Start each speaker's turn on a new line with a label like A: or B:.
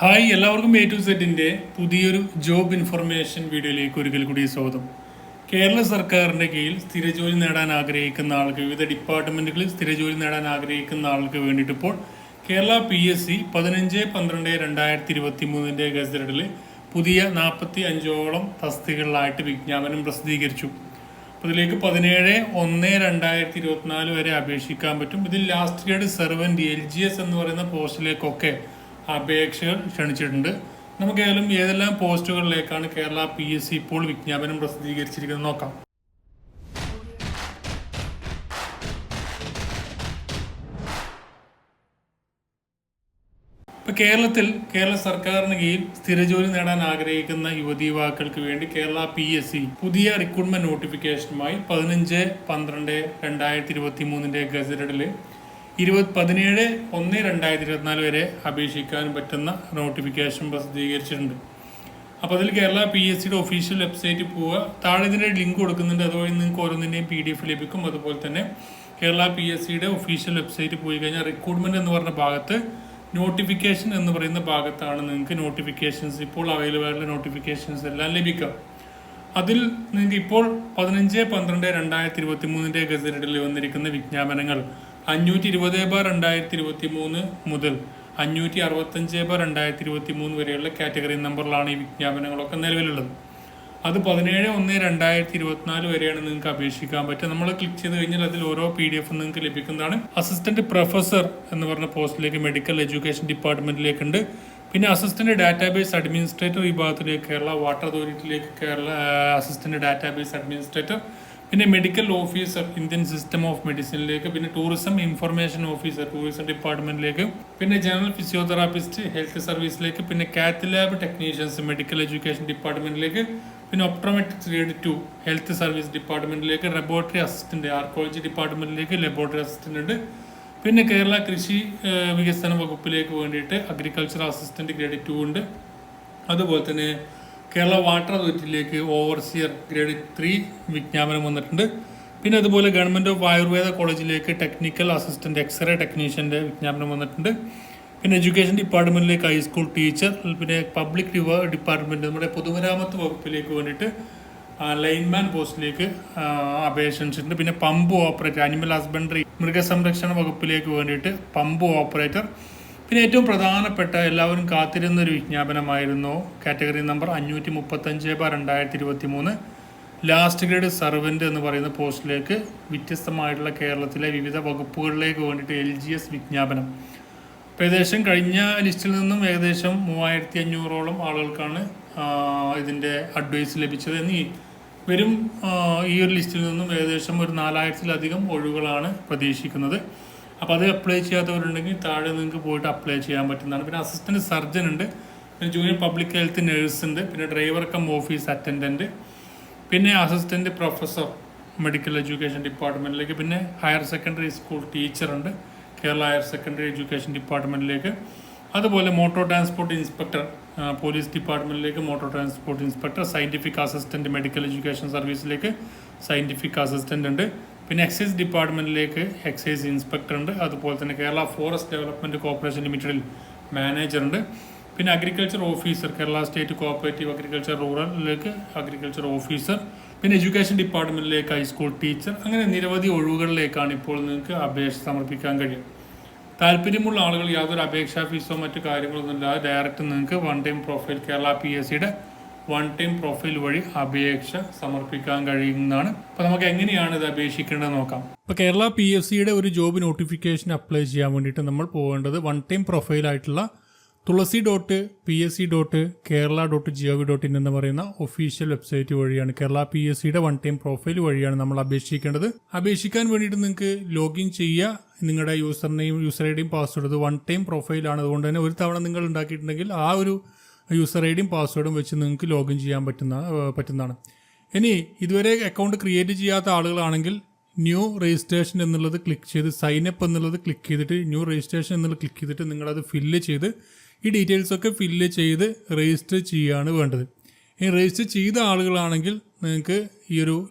A: Hi എല്ലാവർക്കും A to സെറ്റിന്റെ പുതിയൊരു ജോബ് ഇൻഫർമേഷൻ വീഡിയോയിലേക്ക് ഒരിക്കൽ കൂടി സ്വാഗതം. കേരള സർക്കാരിന്റെ കീഴിൽ സ്ഥിരജോലി നേടാൻ ആഗ്രഹിക്കുന്ന ആൾക്ക് വിവിധ ഡിപ്പാർട്ട്മെന്റുകളിൽ സ്ഥിരജോലി നേടാൻ ആഗ്രഹിക്കുന്ന ആൾക്ക് വേണ്ടിയിട്ട് ഇപ്പോൾ കേരള പി എസ് സി പതിനഞ്ച് പന്ത്രണ്ട് രണ്ടായിരത്തി ഇരുപത്തി മൂന്നിന്റെ ഗസറ്റഡിൽ പുതിയ നാൽപ്പത്തി അഞ്ചോളം തസ്തികളിലായിട്ട് വിജ്ഞാപനം പ്രസിദ്ധീകരിച്ചു. അപ്പോൾ ഇതിലേക്ക് പതിനേഴ് ഒന്ന് രണ്ടായിരത്തി ഇരുപത്തിനാല് വരെ അപേക്ഷിക്കാൻ പറ്റും. ഇതിൽ last grade servant L G S എന്ന് പറയുന്ന പോസ്റ്റിലേക്കൊക്കെ അപേക്ഷകൾ ക്ഷണിച്ചിട്ടുണ്ട്. നമുക്ക് ഏതായാലും ഏതെല്ലാം പോസ്റ്റുകളിലേക്കാണ് കേരള പി എസ് സി ഇപ്പോൾ വിജ്ഞാപനം പ്രസിദ്ധീകരിച്ചിരിക്കുന്നത് നോക്കാം. ഇപ്പൊ കേരളത്തിൽ കേരള സർക്കാരിന് കീഴിൽ സ്ഥിരജോലി നേടാൻ ആഗ്രഹിക്കുന്ന യുവതി യുവാക്കൾക്ക് വേണ്ടി കേരള പി എസ് സി പുതിയ റിക്രൂട്ട്മെന്റ് നോട്ടിഫിക്കേഷനുമായി പതിനഞ്ച് പന്ത്രണ്ട് രണ്ടായിരത്തി ഇരുപത്തി മൂന്നിന്റെ ഗസറ്റഡിൽ ഇരുപത് പതിനേഴ് ഒന്ന് രണ്ടായിരത്തി ഇരുപത്തിനാല് വരെ അപേക്ഷിക്കാൻ പറ്റുന്ന നോട്ടിഫിക്കേഷൻ പ്രസിദ്ധീകരിച്ചിട്ടുണ്ട്. അപ്പോൾ അതിൽ കേരള പി എസ് സിയുടെ ഒഫീഷ്യൽ വെബ്സൈറ്റിൽ പോവുക. താഴെ ഇതിന്റെ ലിങ്ക് കൊടുക്കുന്നുണ്ട്. അതുവഴി നിങ്ങൾക്ക് ഓരോന്നിന്റെയും പി ഡി എഫ് ലഭിക്കും. അതുപോലെ തന്നെ കേരള പി എസ് സിയുടെ ഒഫീഷ്യൽ വെബ്സൈറ്റിൽ പോയി കഴിഞ്ഞാൽ റിക്രൂട്ട്മെന്റ് എന്ന് പറഞ്ഞ ഭാഗത്ത് നോട്ടിഫിക്കേഷൻ എന്ന് പറയുന്ന ഭാഗത്താണ് നിങ്ങൾക്ക് നോട്ടിഫിക്കേഷൻസ് ഇപ്പോൾ അവൈലബിൾ ആയിട്ടുള്ള നോട്ടിഫിക്കേഷൻസ് എല്ലാം ലഭിക്കുക. അതിൽ നിങ്ങൾക്ക് ഇപ്പോൾ പതിനഞ്ച് പന്ത്രണ്ട് രണ്ടായിരത്തി ഇരുപത്തി മൂന്നിന്റെ ഗസറ്റഡിൽ വന്നിരിക്കുന്ന വിജ്ഞാപനങ്ങൾ അഞ്ഞൂറ്റി ഇരുപത് ബാർ രണ്ടായിരത്തി ഇരുപത്തി മൂന്ന് മുതൽ അഞ്ഞൂറ്റി അറുപത്തഞ്ച് ബാർ രണ്ടായിരത്തി ഇരുപത്തി മൂന്ന് വരെയുള്ള കാറ്റഗറി നമ്പറിലാണ് ഈ വിജ്ഞാപനങ്ങളൊക്കെ നിലവിലുള്ളത്. അത് പതിനേഴ് ഒന്ന് രണ്ടായിരത്തി ഇരുപത്തിനാല് വരെയാണ് നിങ്ങൾക്ക് അപേക്ഷിക്കാൻ പറ്റുക. നമ്മൾ ക്ലിക്ക് ചെയ്ത് കഴിഞ്ഞാൽ അതിൽ ഓരോ പി ഡി എഫ് നിങ്ങൾക്ക് ലഭിക്കുന്നതാണ്. അസിസ്റ്റന്റ് പ്രൊഫസർ എന്ന് പറഞ്ഞ പോസ്റ്റിലേക്ക് മെഡിക്കൽ എഡ്യൂക്കേഷൻ ഡിപ്പാർട്ട്മെന്റിലേക്കുണ്ട് പിന്നെ അസിസ്റ്റന്റ് ഡാറ്റാബേസ് അഡ്മിനിസ്ട്രേറ്റർ വിഭാഗത്തിലേക്ക് കേരള വാട്ടർ അതോറിറ്റിയിലേക്ക് കേരള അസിസ്റ്റന്റ് ഡാറ്റാബേസ് അഡ്മിനിസ്ട്രേറ്റർ പിന്നെ medical officer Indian system of മെഡിസിനിലേക്ക് പിന്നെ ടൂറിസം ഇൻഫർമേഷൻ ഓഫീസർ ടൂറിസം ഡിപ്പാർട്ട്മെന്റിലേക്ക് പിന്നെ ജനറൽ ഫിസിയോതെറാപ്പിസ്റ്റ് ഹെൽത്ത് സർവീസിലേക്ക് പിന്നെ cath lab technicians medical education ഡിപ്പാർട്ട്മെന്റിലേക്ക് പിന്നെ optometrics grade two health service ഡിപ്പാർട്ട്മെന്റിലേക്ക് laboratory assistant archaeology ഡിപ്പാർട്ട്മെന്റിലേക്ക് ലബോറട്ടറി അസിസ്റ്റന്റ് ഉണ്ട്. പിന്നെ കേരള കൃഷി വികസന വകുപ്പിലേക്ക് വേണ്ടിയിട്ട് അഗ്രികൾച്ചർ അസിസ്റ്റന്റ് ഗ്രേഡ് ടു ഉണ്ട്. അതുപോലെ തന്നെ കേരള വാട്ടർ അതോറിറ്റിയിലേക്ക് ഓവർസിയർ ഗ്രേഡ് ത്രീ വിജ്ഞാപനം വന്നിട്ടുണ്ട്. പിന്നെ അതുപോലെ ഗവൺമെന്റ് ഓഫ് ആയുർവേദ കോളേജിലേക്ക് ടെക്നിക്കൽ അസിസ്റ്റന്റ് എക്സ്റേ ടെക്നീഷ്യന്റെ വിജ്ഞാപനം വന്നിട്ടുണ്ട്. പിന്നെ എഡ്യൂക്കേഷൻ ഡിപ്പാർട്ട്മെന്റിലേക്ക് ഹൈസ്കൂൾ ടീച്ചർ പിന്നെ പബ്ലിക് ഡിപ്പാർട്ട്മെന്റ് നമ്മുടെ പൊതുമരാമത്ത് വകുപ്പിലേക്ക് വേണ്ടിയിട്ട് ലൈൻമാൻ പോസ്റ്റിലേക്ക് അപേക്ഷിച്ചിട്ടുണ്ട് പിന്നെ പമ്പ് ഓപ്പറേറ്റർ അനിമൽ ഹസ്ബൻഡറി മൃഗസംരക്ഷണ വകുപ്പിലേക്ക് വേണ്ടിയിട്ട് പമ്പ് ഓപ്പറേറ്റർ പിന്നെ ഏറ്റവും പ്രധാനപ്പെട്ട എല്ലാവരും കാത്തിരുന്ന ഒരു വിജ്ഞാപനമായിരുന്നു. കാറ്റഗറി നമ്പർ അഞ്ഞൂറ്റി മുപ്പത്തഞ്ച് ബാർ രണ്ടായിരത്തി ഇരുപത്തി മൂന്ന് ലാസ്റ്റ് ഗ്രേഡ് സർവന്റ് എന്ന് പറയുന്ന പോസ്റ്റിലേക്ക് വ്യത്യസ്തമായിട്ടുള്ള കേരളത്തിലെ വിവിധ വകുപ്പുകളിലേക്ക് വേണ്ടിയിട്ട് എൽ ജി എസ് വിജ്ഞാപനം ഏകദേശം കഴിഞ്ഞ ലിസ്റ്റിൽ നിന്നും ഏകദേശം മൂവായിരത്തി അഞ്ഞൂറോളം ആളുകൾക്കാണ് ഇതിന്റെ അഡ്വൈസ് ലഭിച്ചത്. എന്നീ വരും ഈ ഒരു ലിസ്റ്റിൽ നിന്നും ഏകദേശം ഒരു നാലായിരത്തിലധികം ഒഴിവുകളാണ് പ്രതീക്ഷിക്കുന്നത്. അപ്പോൾ അത് അപ്ലൈ ചെയ്യാത്തവരുണ്ടെങ്കിൽ താഴെ നിങ്ങൾക്ക് പോയിട്ട് അപ്ലൈ ചെയ്യാൻ പറ്റുന്നതാണ്. പിന്നെ അസിസ്റ്റന്റ് സർജൻ ഉണ്ട്. പിന്നെ ജൂനിയർ പബ്ലിക് ഹെൽത്ത് നഴ്സ് ഉണ്ട്. പിന്നെ ഡ്രൈവർ കം ഓഫീസ് അറ്റൻഡന്റ് പിന്നെ അസിസ്റ്റന്റ് പ്രൊഫസർ മെഡിക്കൽ എഡ്യൂക്കേഷൻ ഡിപ്പാർട്ട്മെന്റിലേക്ക് പിന്നെ ഹയർ സെക്കൻഡറി സ്കൂൾ ടീച്ചറുണ്ട് കേരള ഹയർ സെക്കൻഡറി എഡ്യൂക്കേഷൻ ഡിപ്പാർട്ട്മെന്റിലേക്ക് അതുപോലെ motor transport inspector police ഡിപ്പാർട്ട്മെന്റിലേക്ക് motor transport inspector scientific assistant medical education സർവീസിലേക്ക് scientific assistant ഉണ്ട്. പിന്നെ എക്സൈസ് ഡിപ്പാർട്ട്മെന്റിലേക്ക് എക്സൈസ് ഇൻസ്പെക്ടർ ഉണ്ട്. അതുപോലെ തന്നെ കേരള ഫോറസ്റ്റ് ഡെവലപ്മെന്റ് കോർപ്പറേഷൻ ലിമിറ്റഡിൽ മാനേജർ ഉണ്ട്. പിന്നെ agriculture officer Kerala state cooperative agriculture റൂറലിലേക്ക് agriculture officer പിന്നെ എഡ്യൂക്കേഷൻ ഡിപ്പാർട്ട്മെന്റിലേക്ക് ഹൈസ്കൂൾ ടീച്ചർ അങ്ങനെ നിരവധി ഒഴിവുകളിലേക്കാണ് ഇപ്പോൾ നിങ്ങൾക്ക് അപേക്ഷ സമർപ്പിക്കാൻ കഴിയും താല്പര്യമുള്ള ആളുകൾ യാതൊരു അപേക്ഷാ ഫീസോ മറ്റു കാര്യങ്ങളൊന്നും ഇല്ലാതെ ഡയറക്റ്റ് നിങ്ങൾക്ക് one time profile Kerala P S സിയുടെ വൺ ടൈം പ്രൊഫൈൽ വഴി അപേക്ഷ സമർപ്പിക്കാൻ കഴിയുന്നതാണ്. അപ്പോൾ നമുക്ക് എങ്ങനെയാണ് ഇത് അപേക്ഷിക്കേണ്ടത് നോക്കാം. ഇപ്പോൾ കേരള പി എസ് സിയുടെ ഒരു ജോബ് നോട്ടിഫിക്കേഷൻ അപ്ലൈ ചെയ്യാൻ വേണ്ടിയിട്ട് നമ്മൾ പോകേണ്ടത് വൺ ടൈം പ്രൊഫൈൽ ആയിട്ടുള്ള Thulasi dot P S C dot Kerala dot G O V dot in എന്ന് പറയുന്ന ഒഫീഷ്യൽ വെബ്സൈറ്റ് വഴിയാണ് കേരള പി എസ് സിയുടെ വൺ ടൈം പ്രൊഫൈൽ വഴിയാണ് നമ്മൾ അപേക്ഷിക്കേണ്ടത്. അപേക്ഷിക്കാൻ വേണ്ടിയിട്ട് നിങ്ങൾക്ക് ലോഗിൻ ചെയ്യുക നിങ്ങളുടെ യൂസർ നെയിം യൂസർ ഐ ഡിയും പാസ്വേഡ് വൺ ടൈം പ്രൊഫൈലാണ് അതുകൊണ്ട് തന്നെ ഒരു തവണ നിങ്ങൾ ഉണ്ടാക്കിയിട്ടുണ്ടെങ്കിൽ ആ ഒരു യൂസർ ഐ ഡിയും പാസ്വേഡും വെച്ച് നിങ്ങൾക്ക് ലോഗിൻ ചെയ്യാൻ പറ്റുന്ന പറ്റുന്നതാണ്. ഇനി ഇതുവരെ അക്കൗണ്ട് ക്രിയേറ്റ് ചെയ്യാത്ത ആളുകളാണെങ്കിൽ ന്യൂ രജിസ്ട്രേഷൻ എന്നുള്ളത് ക്ലിക്ക് ചെയ്ത് സൈൻ അപ്പ് എന്നുള്ളത് ക്ലിക്ക് ചെയ്തിട്ട് ന്യൂ രജിസ്ട്രേഷൻ എന്നുള്ളത് ക്ലിക്ക് ചെയ്തിട്ട് നിങ്ങളത് ഫില്ല് ചെയ്ത് ഈ ഡീറ്റെയിൽസൊക്കെ ഫില്ല് ചെയ്ത് രജിസ്റ്റർ ചെയ്യുകയാണ് വേണ്ടത്. ഈ രജിസ്റ്റർ ചെയ്ത ആളുകളാണെങ്കിൽ നിങ്ങൾക്ക് ഈ ഒരു